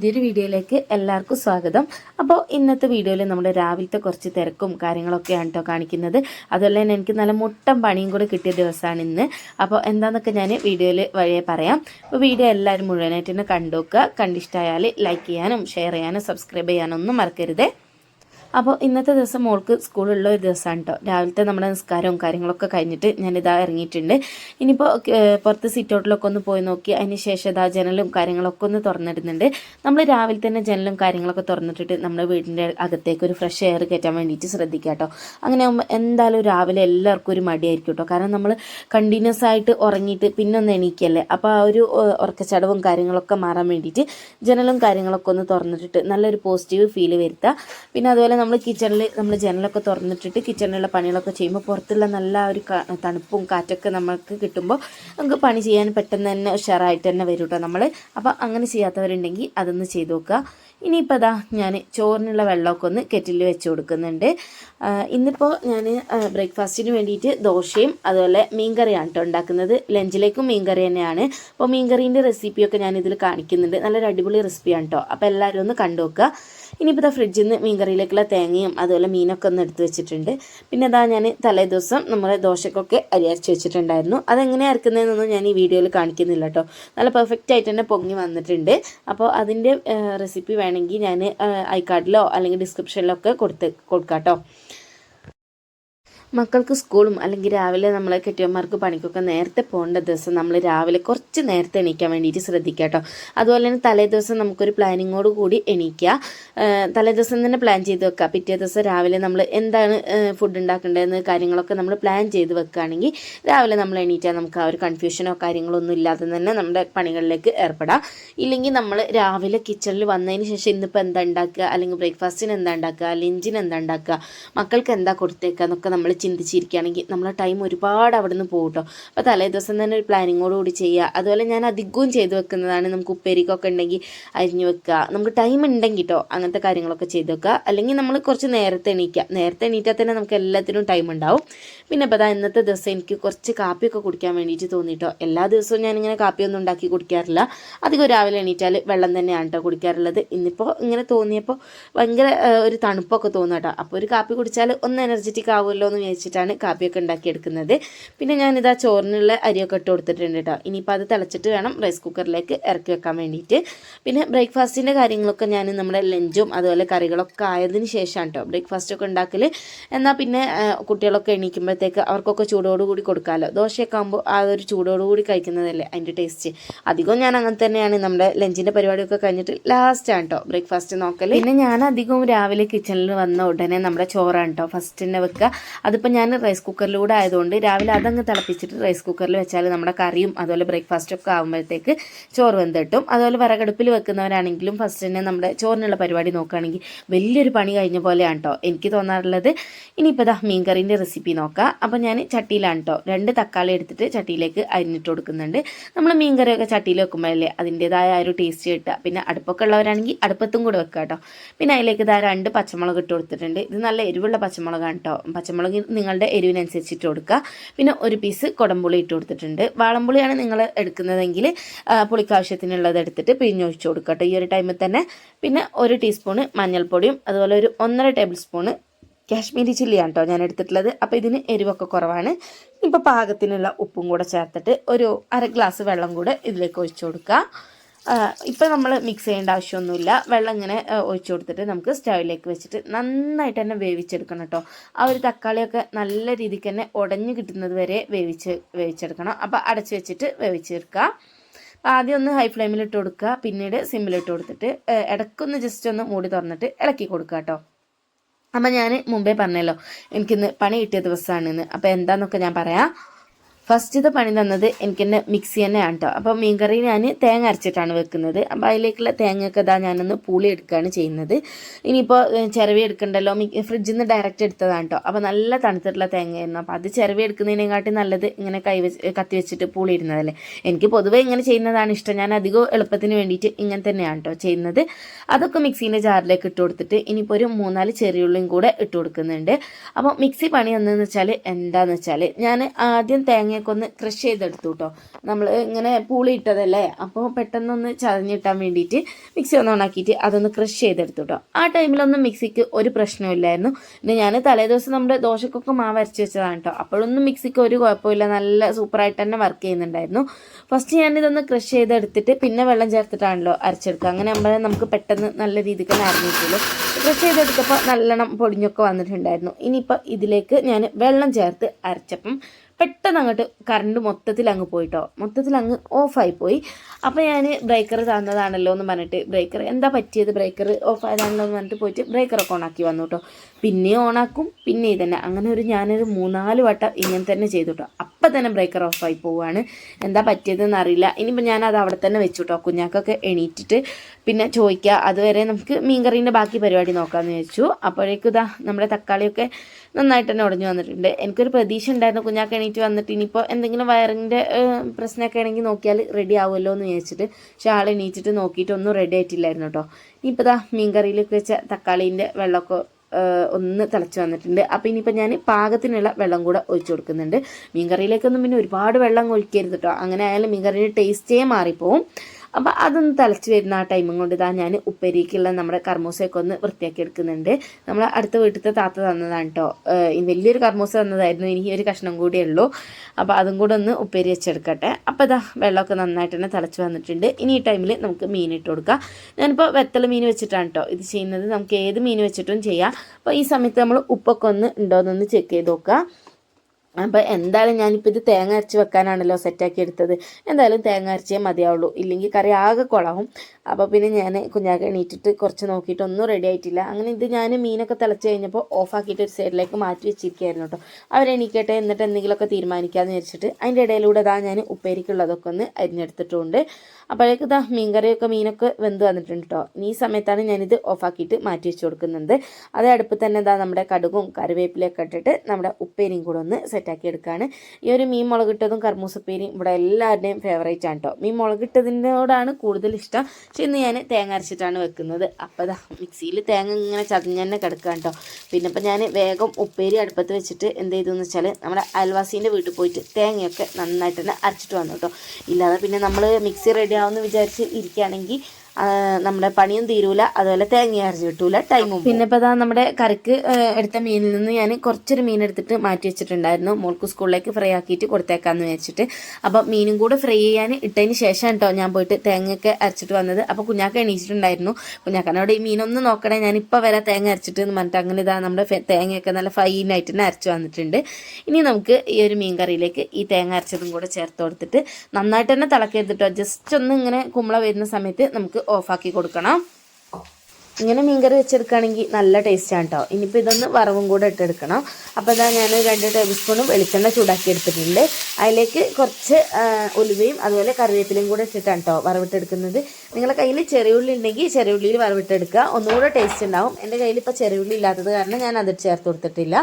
പുതിയൊരു വീഡിയോയിലേക്ക് എല്ലാവർക്കും സ്വാഗതം. അപ്പോൾ ഇന്നത്തെ വീഡിയോയിൽ നമ്മുടെ രാവിലത്തെ കുറച്ച് തിരക്കും കാര്യങ്ങളൊക്കെയാണ് കേട്ടോ കാണിക്കുന്നത്. അതുപോലെ തന്നെ എനിക്ക് നല്ല മുട്ടം പണിയും കൂടെ കിട്ടിയ ദിവസമാണ് ഇന്ന്. അപ്പോൾ എന്താണെന്നൊക്കെ ഞാൻ വീഡിയോയിൽ വഴിയെ പറയാം. അപ്പോൾ വീഡിയോ എല്ലാവരും മുഴുവനായിട്ട് തന്നെ കണ്ടുവെക്കുക കണ്ടിഷ്ടമായാൽ ലൈക്ക് ചെയ്യാനും ഷെയർ ചെയ്യാനും സബ്സ്ക്രൈബ് ചെയ്യാനും ഒന്നും മറക്കരുതേ. അപ്പോൾ ഇന്നത്തെ ദിവസം മോൾക്ക് സ്കൂളുള്ള ഒരു ദിവസമാണ് കേട്ടോ രാവിലത്തെ നമ്മുടെ നിസ്കാരവും കാര്യങ്ങളൊക്കെ കഴിഞ്ഞിട്ട് ഞാനിതാ ഇറങ്ങിയിട്ടുണ്ട്. ഇനിയിപ്പോൾ പുറത്ത് സിറ്റൗട്ടിലൊക്കെ ഒന്ന് പോയി നോക്കി. അതിന് ശേഷം ഇതാ ജനലും കാര്യങ്ങളൊക്കെ ഒന്ന് തുറന്നിടുന്നുണ്ട്. നമ്മൾ രാവിലെ തന്നെ ജനലും കാര്യങ്ങളൊക്കെ തുറന്നിട്ടിട്ട് നമ്മുടെ വീടിന്റെ അകത്തേക്ക് ഒരു ഫ്രഷ് എയർ കയറ്റാൻ വേണ്ടിയിട്ട് ശ്രദ്ധിക്കുക കേട്ടോ അങ്ങനെ എന്തായാലും രാവിലെ എല്ലാവർക്കും ഒരു മടിയായിരിക്കും കേട്ടോ കാരണം നമ്മൾ കണ്ടിന്യൂസ് ആയിട്ട് ഉറങ്ങിയിട്ട് പിന്നെ ഒന്ന് എണീക്കല്ലേ? അപ്പോൾ ആ ഒരു ഉറക്കച്ചടവും കാര്യങ്ങളൊക്കെ മാറാൻ വേണ്ടിയിട്ട് ജനലും കാര്യങ്ങളൊക്കെ ഒന്ന് തുറന്നിട്ടിട്ട് നല്ലൊരു പോസിറ്റീവ് ഫീൽ വരുത്തുക പിന്നെ അതുപോലെ നമ്മൾ കിച്ചണിൽ നമ്മൾ ജനലൊക്കെ തുറന്നിട്ടിട്ട് കിച്ചണിലുള്ള പണികളൊക്കെ ചെയ്യുമ്പോൾ പുറത്തുള്ള നല്ല ഒരു തണുപ്പും കാറ്റൊക്കെ നമുക്ക് കിട്ടുമ്പോൾ നമുക്ക് പണി ചെയ്യാൻ പെട്ടെന്ന് തന്നെ ഉഷാറായിട്ട് തന്നെ വരും കേട്ടോ നമ്മൾ അപ്പോൾ അങ്ങനെ ചെയ്യാത്തവരുണ്ടെങ്കിൽ അതൊന്ന് ചെയ്ത് നോക്കുക. ഇനിയിപ്പോൾ അതാ ഞാൻ ചോറിനുള്ള വെള്ളമൊക്കെ ഒന്ന് കെറ്റിൽ വെച്ച് കൊടുക്കുന്നുണ്ട്. ഇന്നിപ്പോൾ ഞാൻ ബ്രേക്ക്ഫാസ്റ്റിന് വേണ്ടിയിട്ട് ദോശയും അതുപോലെ മീൻകറിയാണ് കേട്ടോ ഉണ്ടാക്കുന്നത്. ലഞ്ചിലേക്കും മീൻകറി തന്നെയാണ്. അപ്പോൾ മീൻകറീന്റെ റെസിപ്പിയൊക്കെ ഞാൻ ഇതിൽ കാണിക്കുന്നുണ്ട്. നല്ലൊരു അടിപൊളി റെസിപ്പിയാണ് കേട്ടോ അപ്പോൾ എല്ലാവരും ഒന്ന് കണ്ടു നോക്കുക. ഇനിയിപ്പോൾ ഇതാ ഫ്രിഡ്ജിൽ നിന്ന് മീൻകറിയിലേക്കുള്ള തേങ്ങയും അതുപോലെ മീനൊക്കെ ഒന്ന് എടുത്ത് വെച്ചിട്ടുണ്ട്. പിന്നെ അതാ ഞാൻ തലേ ദിവസം നമ്മുടെ ദോശക്കൊക്കെ അരി അരച്ച് വെച്ചിട്ടുണ്ടായിരുന്നു. അതെങ്ങനെ അരക്കുന്നതെന്നൊന്നും ഞാൻ ഈ വീഡിയോയിൽ കാണിക്കുന്നില്ല കേട്ടോ നല്ല പെർഫെക്റ്റ് ആയിട്ട് തന്നെ പൊങ്ങി വന്നിട്ടുണ്ട്. അപ്പോൾ അതിന്റെ റെസിപ്പി വേണമെങ്കിൽ ഞാൻ ഐ കാർഡിലോ അല്ലെങ്കിൽ ഡിസ്ക്രിപ്ഷനിലോ ഒക്കെ കൊടുത്ത് കൊടുക്കാം കേട്ടോ മക്കൾക്ക് സ്കൂളും അല്ലെങ്കിൽ രാവിലെ നമ്മളെ കെട്ടിയന്മാർക്ക് പണിക്കൊക്കെ നേരത്തെ പോകേണ്ട ദിവസം നമ്മൾ രാവിലെ കുറച്ച് നേരത്തെ എണീക്കാൻ വേണ്ടിയിട്ട് ശ്രദ്ധിക്കുക കേട്ടോ. അതുപോലെ തന്നെ തലേ ദിവസം നമുക്കൊരു പ്ലാനിങ്ങോട് കൂടി എണീക്കുക. തലേ ദിവസം തന്നെ പ്ലാൻ ചെയ്ത് വെക്കുക. പിറ്റേ ദിവസം രാവിലെ നമ്മൾ എന്താണ് ഫുഡ് ഉണ്ടാക്കേണ്ടതെന്ന് കാര്യങ്ങളൊക്കെ നമ്മൾ പ്ലാൻ ചെയ്ത് വെക്കുകയാണെങ്കിൽ രാവിലെ നമ്മൾ എണീറ്റാൽ നമുക്ക് ആ ഒരു കൺഫ്യൂഷനോ കാര്യങ്ങളോ ഒന്നും ഇല്ലാതെ തന്നെ നമ്മുടെ പണികളിലേക്ക് ഏർപ്പെടാം. ഇല്ലെങ്കിൽ നമ്മൾ രാവിലെ കിച്ചണിൽ വന്നതിന് ശേഷം ഇന്നിപ്പോൾ എന്താ ഉണ്ടാക്കുക? അല്ലെങ്കിൽ ബ്രേക്ക്ഫാസ്റ്റിന് എന്താ ഉണ്ടാക്കുക? ലഞ്ചിന് എന്താ ഉണ്ടാക്കുക? മക്കൾക്ക് എന്താ കൊടുത്തേക്കുക? എന്നൊക്കെ നമ്മൾ ചിന്തിച്ചിരിക്കുകയാണെങ്കിൽ നമ്മളെ ടൈം ഒരുപാട് അവിടെ നിന്ന് പോകും കേട്ടോ. അപ്പോൾ തലേ ദിവസം തന്നെ ഒരു പ്ലാനിങ്ങോട് കൂടി ചെയ്യുക. അതുപോലെ ഞാൻ അധികവും ചെയ്തു വെക്കുന്നതാണ് നമുക്ക് ഉപ്പേരിക്കൊക്കെ ഉണ്ടെങ്കിൽ അരിഞ്ഞു വെക്കുക. നമുക്ക് ടൈം ഉണ്ടെങ്കിൽ കേട്ടോ അങ്ങനത്തെ കാര്യങ്ങളൊക്കെ ചെയ്തു വെക്കുക. അല്ലെങ്കിൽ നമ്മൾ കുറച്ച് നേരത്തെ എണീക്കുക. നേരത്തെ എണീറ്റാൽ തന്നെ നമുക്ക് എല്ലാത്തിനും ടൈം ഉണ്ടാവും. പിന്നെ അപ്പോൾ അതാ ഇന്നത്തെ ദിവസം എനിക്ക് കുറച്ച് കാപ്പിയൊക്കെ കുടിക്കാൻ വേണ്ടിയിട്ട് തോന്നിയിട്ടോ എല്ലാ ദിവസവും ഞാനിങ്ങനെ കാപ്പിയൊന്നും ഉണ്ടാക്കി കുടിക്കാറില്ല. അധികം രാവിലെ എണീറ്റാൽ വെള്ളം തന്നെയാണ് കേട്ടോ കുടിക്കാറുള്ളത്. ഇന്നിപ്പോൾ ഇങ്ങനെ തോന്നിയപ്പോൾ ഭയങ്കര ഒരു തണുപ്പൊക്കെ തോന്നുക കേട്ടോ അപ്പോൾ ഒരു കാപ്പി കുടിച്ചാൽ ഒന്ന് എനർജറ്റിക് ആവുമല്ലോ എന്ന് വിചാരിച്ചിട്ടാണ് കാപ്പിയൊക്കെ ഉണ്ടാക്കിയെടുക്കുന്നത്. പിന്നെ ഞാനിതാ ചോറിനുള്ള അരിയൊക്കെ ഇട്ട് കൊടുത്തിട്ടുണ്ട് കേട്ടോ. ഇനിയിപ്പോൾ അത് തിളച്ചിട്ട് വേണം റൈസ് കുക്കറിലേക്ക് ഇറക്കി വെക്കാൻ വേണ്ടിയിട്ട്. പിന്നെ ബ്രേക്ക്ഫാസ്റ്റിന്റെ കാര്യങ്ങളൊക്കെ ഞാൻ നമ്മുടെ ലഞ്ചും അതുപോലെ കറികളൊക്കെ ആയതിനു ശേഷമാണ് കേട്ടോ ബ്രേക്ക്ഫാസ്റ്റൊക്കെ ഉണ്ടാക്കൽ എന്നാൽ പിന്നെ കുട്ടികളൊക്കെ എണീക്കുമ്പോഴത്തേക്ക് അവർക്കൊക്കെ ചൂടോടുകൂടി കൊടുക്കാമല്ലോ ദോശയൊക്കെ ആകുമ്പോൾ ആ ഒരു ചൂടോടുകൂടി കഴിക്കുന്നതല്ലേ അതിന്റെ ടേസ്റ്റ് അധികം ഞാൻ അങ്ങനെ തന്നെയാണ് നമ്മുടെ ലഞ്ചിന്റെ പരിപാടിയൊക്കെ കഴിഞ്ഞിട്ട് ലാസ്റ്റ് ആണ് കേട്ടോ ബ്രേക്ക്ഫാസ്റ്റ് നോക്കൽ പിന്നെ ഞാൻ അധികവും രാവിലെ കിച്ചണിൽ വന്ന ഉടനെ നമ്മുടെ ചോറാണ് കേട്ടോ ഫസ്റ്റ് തന്നെ വെക്കുക അതിപ്പോൾ ഞാൻ റൈസ് കുക്കറിലൂടെ ആയതുകൊണ്ട് രാവിലെ അതങ്ങ് തിളപ്പിച്ചിട്ട് റൈസ് കുക്കറിൽ വെച്ചാൽ നമ്മുടെ കറിയും അതുപോലെ ബ്രേക്ക്ഫാസ്റ്റ് ഒക്കെ ആകുമ്പോഴത്തേക്ക് ചോറ് വെന്ത് കിട്ടും അതുപോലെ വിറകടുപ്പിൽ വെക്കുന്നവരാണെങ്കിലും ഫസ്റ്റ് തന്നെ നമ്മുടെ ചോറിനുള്ള പരിപാടി നോക്കുകയാണെങ്കിൽ വലിയൊരു പണി കഴിഞ്ഞ പോലെയാണ് കേട്ടോ എനിക്ക് തോന്നാറുള്ളത്. ഇനിയിപ്പോൾ ദാ മീൻകറീന്റെ റെസിപ്പി നോക്കാം. അപ്പോൾ ഞാൻ ചട്ടിയിലാണ് കേട്ടോ രണ്ട് തക്കാളി എടുത്തിട്ട് ചട്ടിയിലേക്ക് അരിഞ്ഞിട്ട് കൊടുക്കുന്നുണ്ട്. നമ്മൾ മീൻകറിയൊക്കെ ചട്ടിയിൽ വെക്കുമ്പോഴല്ലേ അതിന്റേതായ ഒരു ടേസ്റ്റ് കിട്ടുക. പിന്നെ അടുപ്പൊക്കെ ഉള്ളവരാണെങ്കിൽ അടുപ്പത്തും കൂടെ വെക്കുക കേട്ടോ പിന്നെ അതിലേക്ക് ഇതാ രണ്ട് പച്ചമുളക് ഇട്ട് കൊടുത്തിട്ടുണ്ട്. ഇത് നല്ല എരിവുള്ള പച്ചമുളകാണ് കേട്ടോ പച്ചമുളക് നിങ്ങളുടെ എരിവിനനുസരിച്ച് ഇട്ട് കൊടുക്കുക. പിന്നെ ഒരു പീസ് കുടംപുളി ഇട്ട് കൊടുത്തിട്ടുണ്ട്. വാളംപുളിയാണ് നിങ്ങൾ എടുക്കുന്നതെങ്കിൽ പുളിക്കാവശ്യത്തിനുള്ളത് എടുത്തിട്ട് പിഴിഞ്ഞൊഴിച്ച് കൊടുക്കുക ഈ ഒരു ടൈമിൽ തന്നെ. പിന്നെ ഒരു ടീസ്പൂണ് മഞ്ഞൾപ്പൊടിയും അതുപോലെ ഒരു ഒന്നര ടേബിൾ സ്പൂണ് കാശ്മീരി ചില്ലിയാണ് കേട്ടോ ഞാൻ എടുത്തിട്ടുള്ളത്. അപ്പോൾ ഇതിന് എരിവൊക്കെ കുറവാണ്. ഇപ്പോൾ പാകത്തിനുള്ള ഉപ്പും കൂടെ ചേർത്തിട്ട് ഒരു അര ഗ്ലാസ് വെള്ളം കൂടെ ഇതിലേക്ക് ഒഴിച്ചു കൊടുക്കുക. ഇപ്പോൾ നമ്മൾ മിക്സ് ചെയ്യേണ്ട ആവശ്യമൊന്നുമില്ല. വെള്ളം ഇങ്ങനെ ഒഴിച്ചു കൊടുത്തിട്ട് നമുക്ക് സ്റ്റൗവിലേക്ക് വെച്ചിട്ട് നന്നായിട്ട് തന്നെ വേവിച്ചെടുക്കണം കേട്ടോ. ആ ഒരു തക്കാളിയൊക്കെ നല്ല രീതിക്ക് തന്നെ ഉടഞ്ഞു കിട്ടുന്നത് വരെ വേവിച്ച് വേവിച്ചെടുക്കണം. അപ്പോൾ അടച്ച് വെച്ചിട്ട് വേവിച്ചെടുക്കുക ആദ്യം ഒന്ന് ഹൈ ഫ്ലെയിമിൽ ഇട്ട് കൊടുക്കുക. പിന്നീട് സിമ്മിലിട്ട് കൊടുത്തിട്ട് ഇടയ്ക്കൊന്ന് ജസ്റ്റ് ഒന്ന് മൂടി തുറന്നിട്ട് ഇളക്കി കൊടുക്കുക കേട്ടോ. അപ്പം ഞാൻ മുമ്പേ പറഞ്ഞല്ലോ എനിക്കിന്ന് പണി കിട്ടിയ ദിവസമാണെന്ന് അപ്പോൾ എന്താണെന്നൊക്കെ ഞാൻ പറയാം. ഫസ്റ്റത്തെ പണി തന്നത് എനിക്ക് തന്നെ മിക്സി തന്നെയാണ് കേട്ടോ അപ്പോൾ മീൻകറി ഞാൻ തേങ്ങ അരച്ചിട്ടാണ് വെക്കുന്നത്. അപ്പോൾ അതിലേക്കുള്ള തേങ്ങയൊക്കെ ഇതാ ഞാനൊന്ന് പൂളി എടുക്കുകയാണ് ചെയ്യുന്നത്. ഇനിയിപ്പോൾ ചിരവി എടുക്കണ്ടല്ലോ? ഫ്രിഡ്ജിൽ നിന്ന് ഡയറക്റ്റ് എടുത്തതാണ് കേട്ടോ അപ്പോൾ നല്ല തണുത്തിട്ടുള്ള തേങ്ങയായിരുന്നു. അപ്പോൾ അത് ചിരവി എടുക്കുന്നതിനെക്കാട്ടി നല്ലത് ഇങ്ങനെ കൈ വെച്ച് കത്തി വെച്ചിട്ട് പൂളി ഇടുന്നതല്ലേ? എനിക്ക് പൊതുവേ ഇങ്ങനെ ചെയ്യുന്നതാണ് ഇഷ്ടം. ഞാൻ അധികം എളുപ്പത്തിന് വേണ്ടിയിട്ട് ഇങ്ങനെ തന്നെയാണ് കേട്ടോ ചെയ്യുന്നത്. അതൊക്കെ മിക്സീന്റെ ജാറിലേക്ക് ഇട്ട് കൊടുത്തിട്ട് ഇനിയിപ്പോൾ ഒരു മൂന്നാൽ ചെറിയുള്ളിയും കൂടെ ഇട്ട് കൊടുക്കുന്നുണ്ട്. അപ്പോൾ മിക്സി പണി എന്ന് വെച്ചാൽ എന്താണെന്ന് വെച്ചാൽ ഞാൻ ആദ്യം തേങ്ങ ഒന്ന് ക്രഷ് ചെയ്തെടുത്തു കേട്ടോ നമ്മൾ ഇങ്ങനെ പൂളി ഇട്ടതല്ലേ? അപ്പോൾ പെട്ടെന്നൊന്ന് ചതഞ്ഞിട്ടാൻ വേണ്ടിയിട്ട് മിക്സി ഒന്ന് ഓണാക്കിയിട്ട് അതൊന്ന് ക്രഷ് ചെയ്തെടുത്തു കേട്ടോ ആ ടൈമിലൊന്നും മിക്സിക്ക് ഒരു പ്രശ്നമില്ലായിരുന്നു പിന്നെ ഞാൻ തലേദിവസം നമ്മുടെ ദോശക്കൊക്കെ മാവ് അരച്ച് വെച്ചതാണ് കേട്ടോ അപ്പോഴൊന്നും മിക്സിക്ക് ഒരു കുഴപ്പമില്ല നല്ല സൂപ്പറായിട്ട് തന്നെ വർക്ക് ചെയ്യുന്നുണ്ടായിരുന്നു. ഫസ്റ്റ് ഞാനിതൊന്ന് ക്രഷ് ചെയ്തെടുത്തിട്ട് പിന്നെ വെള്ളം ചേർത്തിട്ടാണല്ലോ അരച്ചെടുക്കുക. അങ്ങനെ ആകുമ്പോൾ നമുക്ക് പെട്ടെന്ന് നല്ല രീതിക്ക് തന്നെ അരഞ്ഞിട്ടുള്ളൂ. ക്രഷ് ചെയ്തെടുത്തപ്പോൾ നല്ലോണം പൊടിഞ്ഞൊക്കെ വന്നിട്ടുണ്ടായിരുന്നു. ഇനിയിപ്പോൾ ഇതിലേക്ക് ഞാൻ വെള്ളം ചേർത്ത് അരച്ചപ്പം പെട്ടെന്ന് അങ്ങോട്ട് കറണ്ട് മൊത്തത്തിൽ അങ്ങ് പോയിട്ടോ. മൊത്തത്തിൽ അങ്ങ് ഓഫായി പോയി. അപ്പോൾ ഞാൻ ബ്രേക്കർ തന്നതാണല്ലോ എന്ന് പറഞ്ഞിട്ട് ബ്രേക്കർ എന്താ പറ്റിയത്? ബ്രേക്കർ ഓഫ് ആയതാണല്ലോ എന്ന് പറഞ്ഞിട്ട് പോയിട്ട് ബ്രേക്കറൊക്കെ ഓണാക്കി വന്നു കേട്ടോ പിന്നെയും ഓണാക്കും പിന്നെ ഇതന്നെ. അങ്ങനെ ഒരു ഞാനൊരു മൂന്നാൽ വട്ടം ഇങ്ങനെ തന്നെ ചെയ്തു കേട്ടോ അപ്പം തന്നെ ബ്രേക്കർ ഓഫായി പോവുകയാണ് എന്താ പറ്റിയതെന്ന് അറിയില്ല. ഇനിയിപ്പോൾ ഞാൻ അത് അവിടെ തന്നെ വെച്ചു കേട്ടോ കുഞ്ഞാക്കൊക്കെ എണീറ്റിട്ട് പിന്നെ ചോദിക്കുക അതുവരെ നമുക്ക് മീൻകറീന്റെ ബാക്കി പരിപാടി നോക്കാമെന്ന് ചോദിച്ചു അപ്പോഴേക്കും ഇതാ നമ്മുടെ തക്കാളിയൊക്കെ നന്നായിട്ട് തന്നെ ഉടഞ്ഞു വന്നിട്ടുണ്ട്. എനിക്കൊരു പ്രതീക്ഷ ഉണ്ടായിരുന്നു കുഞ്ഞാക്ക് എണീറ്റ് വന്നിട്ട് ഇനിയിപ്പോൾ എന്തെങ്കിലും വയറിന്റെ പ്രശ്നമൊക്കെ ആണെങ്കിൽ നോക്കിയാൽ റെഡി ആവുമല്ലോ എന്ന് വിചാരിച്ചിട്ട്. പക്ഷേ ആൾ എണീച്ചിട്ട് നോക്കിയിട്ടൊന്നും റെഡി ആയിട്ടില്ലായിരുന്നു കേട്ടോ. ഇനിയിപ്പോൾ ഇതാ മീൻകറിയിലേക്ക് വെച്ച തക്കാളീന്റെ വെള്ളമൊക്കെ ഒന്ന് തിളച്ച് വന്നിട്ടുണ്ട്. അപ്പോൾ ഇനിയിപ്പോൾ ഞാൻ പാകത്തിനുള്ള വെള്ളം കൂടെ ഒഴിച്ചു കൊടുക്കുന്നുണ്ട്. മീൻകറിയിലേക്കൊന്നും പിന്നെ ഒരുപാട് വെള്ളം ഒഴിക്കരുത് കേട്ടോ അങ്ങനെ ആയാലും മീൻകറിയുടെ ടേസ്റ്റേ മാറിപ്പോവും. അപ്പോൾ അതൊന്ന് തിളച്ച് വരുന്ന ആ ടൈമും കൊണ്ട് ഇതാ ഞാൻ ഉപ്പേരിക്കുള്ള നമ്മുടെ കർമ്മൂസയൊക്കെ ഒന്ന് വൃത്തിയാക്കി എടുക്കുന്നുണ്ട്. നമ്മൾ അടുത്ത വീട്ടിലത്തെ താത്ത തന്നതാണ് കേട്ടോ വലിയൊരു കർമ്മൂസ തന്നതായിരുന്നു. ഇനി ഒരു കഷ്ണം കൂടിയേ ഉള്ളൂ. അപ്പോൾ അതും കൂടെ ഒന്ന് ഉപ്പേരി വെച്ചെടുക്കട്ടെ. അപ്പോൾ ഇതാ വെള്ളമൊക്കെ നന്നായിട്ട് തന്നെ തിളച്ച് വന്നിട്ടുണ്ട്. ഇനി ഈ ടൈമിൽ നമുക്ക് മീൻ ഇട്ട് കൊടുക്കാം. ഞാനിപ്പോൾ വെത്തല മീൻ വെച്ചിട്ടാണ് കേട്ടോ ഇത് ചെയ്യുന്നത്. നമുക്ക് ഏത് മീൻ വെച്ചിട്ടും ചെയ്യാം. അപ്പോൾ ഈ സമയത്ത് നമ്മൾ ഉപ്പൊക്കെ ഒന്ന് ഉണ്ടോ എന്നൊന്ന് ചെക്ക് ചെയ്ത് നോക്കുക അപ്പോൾ എന്തായാലും ഞാനിപ്പോൾ ഇത് തേങ്ങ അരച്ച് വെക്കാനാണല്ലോ സെറ്റാക്കി എടുത്തത്. എന്തായാലും തേങ്ങ അരച്ചേ മതിയാവുള്ളൂ. ഇല്ലെങ്കിൽ കറി ആകെ കുളവും. അപ്പോൾ പിന്നെ ഞാൻ കുഞ്ഞാക്ക് എണീറ്റിട്ട് കുറച്ച് നോക്കിയിട്ട് ഒന്നും റെഡി ആയിട്ടില്ല. അങ്ങനെ ഇത് ഞാൻ മീനൊക്കെ തിളച്ച് കഴിഞ്ഞപ്പോൾ ഓഫാക്കിയിട്ട് ഒരു സൈഡിലേക്ക് മാറ്റി വെച്ചിരിക്കുകയായിരുന്നു കേട്ടോ അവരെണീക്കട്ടെ എന്നിട്ട് എന്തെങ്കിലുമൊക്കെ തീരുമാനിക്കാമെന്ന് വെച്ചിട്ട് അതിന്റെ ഇടയിലൂടെ ഇതാ ഞാൻ ഉപ്പേരിക്കുള്ളതൊക്കെ ഒന്ന് അരിഞ്ഞെടുത്തിട്ടുണ്ട്. അപ്പോഴേക്ക് ഇതാ മീൻകറിയൊക്കെ മീനൊക്കെ വെന്ത് വന്നിട്ടുണ്ട് കേട്ടോ ഈ സമയത്താണ് ഞാനിത് ഓഫാക്കിയിട്ട് മാറ്റി വെച്ച് കൊടുക്കുന്നത്. അതേ അടുപ്പ് തന്നെ ഇതാ നമ്മുടെ കടുകും കറിവേപ്പിലൊക്കെ ഇട്ടിട്ട് നമ്മുടെ ഉപ്പേരിയും കൂടെ ഒന്ന് സെറ്റാക്കി എടുക്കുകയാണ് ഈ ഒരു മീൻ മുളകിട്ടതും കർമ്മൂസപ്പേരിയും ഇവിടെ എല്ലാവരുടെയും ഫേവറേറ്റ് ആണ് കേട്ടോ മീൻ മുളകിട്ടതിനോടാണ് കൂടുതൽ ഇഷ്ടം. പക്ഷെ ഇന്ന് ഞാൻ തേങ്ങ അരച്ചിട്ടാണ് വെക്കുന്നത്. അപ്പോൾ ഇതാ മിക്സിയിൽ തേങ്ങ ഇങ്ങനെ ചതഞ്ഞ് തന്നെ കിടക്കുക കേട്ടോ പിന്നെ ഇപ്പം ഞാൻ വേഗം ഉപ്പേരി അടുപ്പത്ത് വെച്ചിട്ട് എന്ത് ചെയ്തു എന്ന് വെച്ചാൽ നമ്മുടെ അയൽവാസീന്റെ വീട്ടിൽ പോയിട്ട് തേങ്ങയൊക്കെ നന്നായിട്ട് തന്നെ അരച്ചിട്ട് വന്നു കേട്ടോ ഇല്ലാതെ പിന്നെ നമ്മൾ മിക്സി റെഡി ആവുമെന്ന് വിചാരിച്ച് ഇരിക്കുകയാണെങ്കിൽ നമ്മുടെ പണിയും തീരൂല. അതുപോലെ തേങ്ങ അരച്ചു കിട്ടൂല ടൈമും പിന്നെ ഇപ്പോൾ അതാ നമ്മുടെ കറിക്ക് എടുത്ത മീനിൽ നിന്ന് ഞാൻ കുറച്ചൊരു മീൻ എടുത്തിട്ട് മാറ്റി വെച്ചിട്ടുണ്ടായിരുന്നു. മോൾക്ക് സ്കൂളിലേക്ക് ഫ്രൈ ആക്കിയിട്ട് കൊടുത്തേക്കാന്ന് വെച്ചിട്ട് അപ്പോൾ മീനും കൂടെ ഫ്രൈ ചെയ്യാൻ ഇട്ടതിന് ശേഷം കേട്ടോ ഞാൻ പോയിട്ട് തേങ്ങയൊക്കെ അരച്ചിട്ട് വന്നത്. അപ്പോൾ കുഞ്ഞാക്ക എണീച്ചിട്ടുണ്ടായിരുന്നു. കുഞ്ഞാക്കനോട് ഈ മീനൊന്ന് നോക്കണേ ഞാൻ ഇപ്പോൾ വരെ തേങ്ങ അരച്ചിട്ട് എന്ന് പറഞ്ഞിട്ട് അങ്ങനെ ഇതാ നമ്മുടെ തേങ്ങയൊക്കെ നല്ല ഫൈനായിട്ട് തന്നെ അരച്ച് വന്നിട്ടുണ്ട്. ഇനി നമുക്ക് ഈ ഒരു മീൻ കറിയിലേക്ക് ഈ തേങ്ങ അരച്ചതും കൂടെ ചേർത്ത് കൊടുത്തിട്ട് നന്നായിട്ട് തന്നെ തിളക്കെടുത്തിട്ടോ ജസ്റ്റ് ഒന്ന് ഇങ്ങനെ കുമ്പള വരുന്ന സമയത്ത് നമുക്ക് ഓഫാക്കി കൊടുക്കണം. ഇങ്ങനെ മീൻകറി വെച്ചെടുക്കുകയാണെങ്കിൽ നല്ല ടേസ്റ്റാണ് കേട്ടോ ഇനിയിപ്പോൾ ഇതൊന്ന് വറവും കൂടെ ഇട്ടെടുക്കണം. അപ്പോൾ ഇതാ ഞാൻ രണ്ട് ടേബിൾ സ്പൂണും വെളിച്ചെണ്ണ ചൂടാക്കി എടുത്തിട്ടുണ്ട്. അതിലേക്ക് കുറച്ച് ഉലുവയും അതുപോലെ കറിവേപ്പിലയും കൂടെ ഇട്ടിട്ടാണ് കേട്ടോ വറവിട്ടെടുക്കുന്നത്. നിങ്ങളുടെ കയ്യിൽ ചെറിയുള്ളി ഉണ്ടെങ്കിൽ ചെറിയുള്ളിയിൽ വറവിട്ടെടുക്കുക. ഒന്നുകൂടെ ടേസ്റ്റ് ഉണ്ടാവും. എന്റെ കയ്യിൽ ഇപ്പോൾ ചെറിയുള്ളി ഇല്ലാത്തത് കാരണം ഞാൻ അത് ചേർത്ത് കൊടുത്തിട്ടില്ല.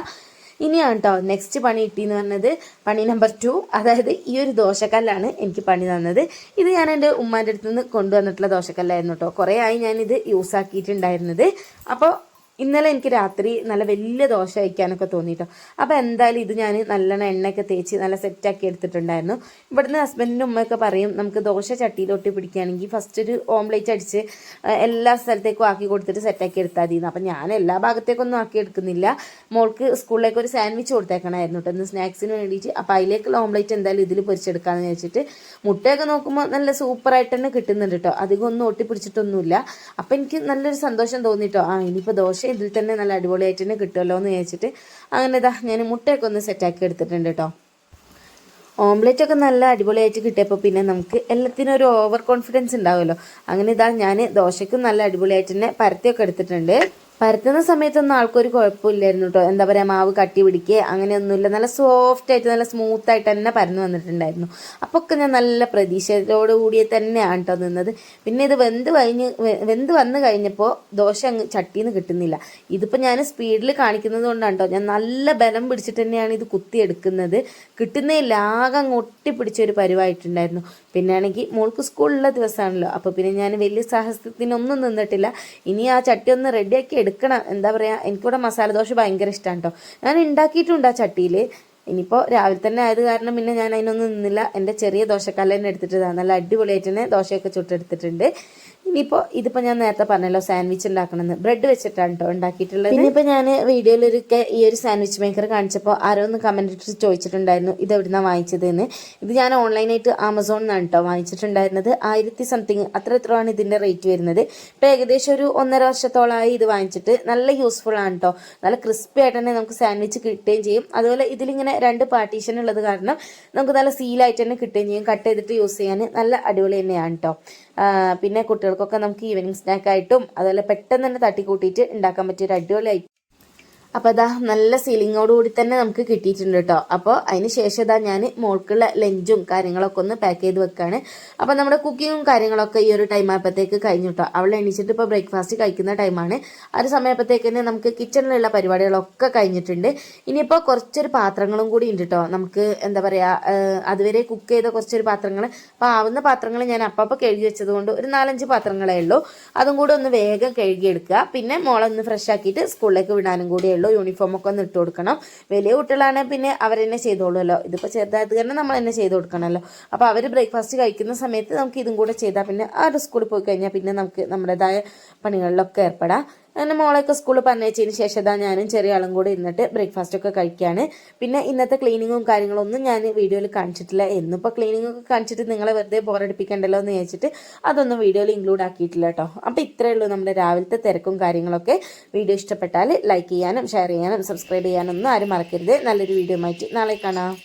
ഇനിയാണ് കേട്ടോ നെക്സ്റ്റ് പണി കിട്ടിയെന്ന് പറഞ്ഞത് പണി നമ്പർ ടു അതായത് ഈ ഒരു ദോശക്കല്ലാണ് എനിക്ക് പണി തന്നത്. ഇത് ഞാൻ എന്റെ ഉമ്മാന്റെ അടുത്ത് നിന്ന് കൊണ്ടുവന്നിട്ടുള്ള ദോശക്കല്ലായിരുന്നു കേട്ടോ കുറേ ആയി ഞാനിത് യൂസ് ആക്കിയിട്ടുണ്ടായിരുന്നത്. അപ്പോൾ ഇന്നലെ എനിക്ക് രാത്രി നല്ല വലിയ ദോശ കഴിക്കാനൊക്കെ തോന്നിയിട്ടോ അപ്പോൾ എന്തായാലും ഇത് ഞാൻ നല്ലോണം എണ്ണയൊക്കെ തേച്ച് നല്ല സെറ്റാക്കി എടുത്തിട്ടുണ്ടായിരുന്നു. ഇവിടുന്ന് ഹസ്ബൻഡിന്റെ ഉമ്മയൊക്കെ പറയും നമുക്ക് ദോശ ചട്ടിയിലൊട്ടി പിടിക്കുകയാണെങ്കിൽ ഫസ്റ്റ് ഒരു ഓംലേറ്റ് അടിച്ച് എല്ലാ സ്ഥലത്തേക്കും ആക്കി കൊടുത്തിട്ട് സെറ്റാക്കി എടുത്താൽ മതിയെന്ന്. അപ്പം ഞാൻ എല്ലാ ഭാഗത്തേക്കൊന്നും ആക്കി എടുക്കുന്നില്ല. മോൾക്ക് സ്കൂളിലേക്ക് ഒരു സാൻഡ്വിച്ച് കൊടുത്തേക്കണമായിരുന്നു കേട്ടോ ഇന്ന് സ്നാക്സിന് വേണ്ടിയിട്ട്. അപ്പോൾ അതിലേക്കുള്ള ഓംലേറ്റ് എന്തായാലും ഇതിൽ പൊരിച്ചെടുക്കാമെന്ന് വെച്ചിട്ട് മുട്ടയൊക്കെ നോക്കുമ്പോൾ നല്ല സൂപ്പറായിട്ട് തന്നെ കിട്ടുന്നുണ്ട് കേട്ടോ അധികം ഒന്നും ഒട്ടിപ്പിടിച്ചിട്ടൊന്നുമില്ല. അപ്പം എനിക്ക് നല്ലൊരു സന്തോഷം തോന്നിട്ടോ ആ ഇനിയിപ്പോൾ ദോശ ഇതിൽ തന്നെ നല്ല അടിപൊളിയായിട്ട് തന്നെ കിട്ടുമല്ലോ എന്ന് വിചാരിച്ചിട്ട് അങ്ങനെ ഇതാ ഞാൻ മുട്ടയൊക്കെ ഒന്ന് സെറ്റാക്കി എടുത്തിട്ടുണ്ട് കേട്ടോ ഓംലെറ്റ് ഒക്കെ നല്ല അടിപൊളിയായിട്ട് കിട്ടിയപ്പോൾ പിന്നെ നമുക്ക് എല്ലാത്തിനും ഒരു ഓവർ കോൺഫിഡൻസ് ഉണ്ടാവുമല്ലോ. അങ്ങനെ ഇതാ ഞാൻ ദോശയ്ക്കും നല്ല അടിപൊളിയായിട്ട് തന്നെ പരത്തിയൊക്കെ എടുത്തിട്ടുണ്ട്. പരത്തുന്ന സമയത്തൊന്നും ആൾക്കൊരു കുഴപ്പമില്ലായിരുന്നു കേട്ടോ എന്താ പറയുക മാവ് കട്ടി പിടിക്കുക അങ്ങനെയൊന്നുമില്ല. നല്ല സോഫ്റ്റ് ആയിട്ട് നല്ല സ്മൂത്ത് ആയിട്ട് തന്നെ പരന്നു വന്നിട്ടുണ്ടായിരുന്നു. അപ്പോൾ ഒക്കെ ഞാൻ നല്ല പ്രതീക്ഷയോട് കൂടിയ തന്നെയാണ് കേട്ടോ നിന്നത്. പിന്നെ ഇത് വെന്ത് കഴിഞ്ഞ് വെന്ത് വന്ന് കഴിഞ്ഞപ്പോൾ ദോശ അങ്ങ് ചട്ടിയിൽ നിന്ന് കിട്ടുന്നില്ല. ഇതിപ്പോൾ ഞാൻ സ്പീഡിൽ കാണിക്കുന്നത് കൊണ്ടാണ് കേട്ടോ ഞാൻ നല്ല ബലം പിടിച്ചിട്ട് തന്നെയാണ് ഇത് കുത്തിയെടുക്കുന്നത്. കിട്ടുന്നതിൽ ആകെ അങ്ങ് ഒട്ടിപ്പിടിച്ച ഒരു പരിവായിട്ടുണ്ടായിരുന്നു. പിന്നെ ആണെങ്കിൽ മോൾക്ക് സ്കൂളിലുള്ള ദിവസമാണല്ലോ അപ്പോൾ പിന്നെ ഞാൻ വലിയ സാഹസത്തിനൊന്നും നിന്നിട്ടില്ല. ഇനി ആ ചട്ടി ഒന്ന് റെഡിയാക്കി എടുക്കണം എന്താ പറയുക എനിക്കിവിടെ മസാല ദോശ ഭയങ്കര ഇഷ്ടമാണ് കേട്ടോ ഞാൻ ഉണ്ടാക്കിയിട്ടുണ്ട് ആ ചട്ടിയിൽ ഇനിയിപ്പോൾ രാവിലെ തന്നെ ആയത് കാരണം പിന്നെ ഞാൻ അതിനൊന്നും നിന്നില്ല. എന്റെ ചെറിയ ദോശക്കല്ല് തന്നെ എടുത്തിട്ട് നല്ല അടിപൊളിയായിട്ട് തന്നെ ദോശയൊക്കെ ചുട്ടെടുത്തിട്ടുണ്ട്. ഇനിയിപ്പോൾ ഇതിപ്പോൾ ഞാൻ നേരത്തെ പറഞ്ഞല്ലോ സാൻഡ്വിച്ച് ഉണ്ടാക്കണമെന്ന് ബ്രെഡ് വെച്ചിട്ടാണ് കേട്ടോ ഉണ്ടാക്കിയിട്ടുള്ളത്. ഇനിയിപ്പോൾ ഞാൻ വീഡിയോയിലൊരിക്കൽ ഈ ഒരു സാൻഡ്വിച്ച് മേക്കർ കാണിച്ചപ്പോൾ ആരോ ഒന്ന് കമന്റ് ഇട്ടിട്ട് ചോദിച്ചിട്ടുണ്ടായിരുന്നു ഇത് എവിടുന്നാണ് വാങ്ങിച്ചതെന്ന്. ഇത് ഞാൻ ഓൺലൈനായിട്ട് ആമസോണിൽ നിന്നാണ് കേട്ടോ വാങ്ങിച്ചിട്ടുണ്ടായിരുന്നത്. ആയിരത്തി സംതിങ് അത്ര എത്രയാണ് ഇതിന്റെ റേറ്റ് വരുന്നത്. ഇപ്പോൾ ഏകദേശം ഒരു ഒന്നര വർഷത്തോളമായി ഇത് വാങ്ങിച്ചിട്ട് നല്ല യൂസ്ഫുൾ ആണ് കേട്ടോ നല്ല ക്രിസ്പി ആയിട്ട് തന്നെ നമുക്ക് സാൻഡ്വിച്ച് കിട്ടുകയും ചെയ്യും. അതുപോലെ ഇതിലിങ്ങനെ രണ്ട് പാർട്ടീഷൻ ഉള്ളത് കാരണം നമുക്ക് നല്ല സീലായിട്ട് തന്നെ കിട്ടുകയും ചെയ്യും. കട്ട് ചെയ്തിട്ട് യൂസ് ചെയ്യാൻ നല്ല അടിപൊളി തന്നെയാണ് കേട്ടോ പിന്നെ കുട്ടികൾക്കൊക്കെ നമുക്ക് ഈവനിങ് സ്നാക്കായിട്ടും അതുപോലെ പെട്ടെന്ന് തന്നെ തട്ടിക്കൂട്ടിയിട്ട് ഉണ്ടാക്കാൻ പറ്റിയ ഒരു അടിപൊളി അപ്പോൾ അതാ നല്ല സീലിങ്ങോട് കൂടി തന്നെ നമുക്ക് കിട്ടിയിട്ടുണ്ട് കേട്ടോ അപ്പോൾ അതിന് ശേഷം ഇതാ ഞാൻ മോൾക്കുള്ള ലഞ്ചും കാര്യങ്ങളൊക്കെ ഒന്ന് പാക്ക് ചെയ്ത് വെക്കുകയാണ് അപ്പോൾ നമ്മുടെ കുക്കിങ്ങും കാര്യങ്ങളൊക്കെ ഈ ഒരു ടൈം ആയപ്പോഴത്തേക്ക് കഴിഞ്ഞു കേട്ടോ അവളെ എണീച്ചിട്ട് ഇപ്പോൾ ബ്രേക്ക്ഫാസ്റ്റ് കഴിക്കുന്ന ടൈമാണ് ആ ഒരു സമയപ്പോഴത്തേക്ക് തന്നെ നമുക്ക് കിച്ചണിലുള്ള പരിപാടികളൊക്കെ കഴിഞ്ഞിട്ടുണ്ട്. ഇനിയിപ്പോൾ കുറച്ചൊരു പാത്രങ്ങളും കൂടി ഉണ്ട് കേട്ടോ നമുക്ക് എന്താ പറയുക അതുവരെ കുക്ക് ചെയ്ത കുറച്ചൊരു പാത്രങ്ങൾ. അപ്പോൾ ആവുന്ന പാത്രങ്ങൾ ഞാൻ അപ്പം കഴുകി വെച്ചതുകൊണ്ട് ഒരു നാലഞ്ച് പാത്രങ്ങളേ ഉള്ളൂ. അതും കൂടെ ഒന്ന് വേഗം കഴുകിയെടുക്കുക. പിന്നെ മോളൊന്ന് ഫ്രഷ് ആക്കിയിട്ട് സ്കൂളിലേക്ക് വിടാനും കൂടിയേ ഉള്ളൂ. യൂണിഫോം ഒക്കെ ഒന്ന് ഇട്ട് കൊടുക്കണം. വലിയ കുട്ടികളാണ് പിന്നെ അവർ തന്നെ ചെയ്തോളുമല്ലോ. ഇതിപ്പോൾ ചെറുതായത് തന്നെ നമ്മൾ തന്നെ ചെയ്ത് കൊടുക്കണമല്ലോ. അപ്പോൾ അവർ ബ്രേക്ക്ഫാസ്റ്റ് കഴിക്കുന്ന സമയത്ത് നമുക്ക് ഇതും കൂടെ ചെയ്താൽ പിന്നെ ആ ഒരു സ്കൂളിൽ പോയി കഴിഞ്ഞാൽ പിന്നെ നമുക്ക് നമ്മുടേതായ പണികളിലൊക്കെ ഏർപ്പെടാം. അങ്ങനെ മോളെയൊക്കെ സ്കൂളിൽ പറഞ്ഞയച്ചതിന് ശേഷം ഇതാ ഞാനും ചെറിയ ആളും കൂടി ഇന്നിട്ട് ബ്രേക്ക്ഫാസ്റ്റ് ഒക്കെ കഴിക്കുകയാണ് പിന്നെ ഇന്നത്തെ ക്ലീനിങ്ങും കാര്യങ്ങളൊന്നും ഞാൻ വീഡിയോയിൽ കാണിച്ചിട്ടില്ല. എന്നിപ്പോൾ ക്ലീനിങ് ഒക്കെ കാണിച്ചിട്ട് നിങ്ങളെ വെറുതെ ബോറടിപ്പിക്കണ്ടല്ലോ എന്ന് ചോദിച്ചിട്ട് അതൊന്നും വീഡിയോയിൽ ഇൻക്ലൂഡ് ആക്കിയിട്ടില്ല കേട്ടോ അപ്പോൾ ഇത്രയേ ഉള്ളൂ നമ്മുടെ രാവിലത്തെ തിരക്കും കാര്യങ്ങളൊക്കെ. വീഡിയോ ഇഷ്ടപ്പെട്ടാൽ ലൈക്ക് ചെയ്യാനും ഷെയർ ചെയ്യാനും സബ്സ്ക്രൈബ് ചെയ്യാനും ഒന്നും ആരും മറക്കരുത്. നല്ലൊരു വീഡിയോ മാറ്റി നാളെ കാണാം.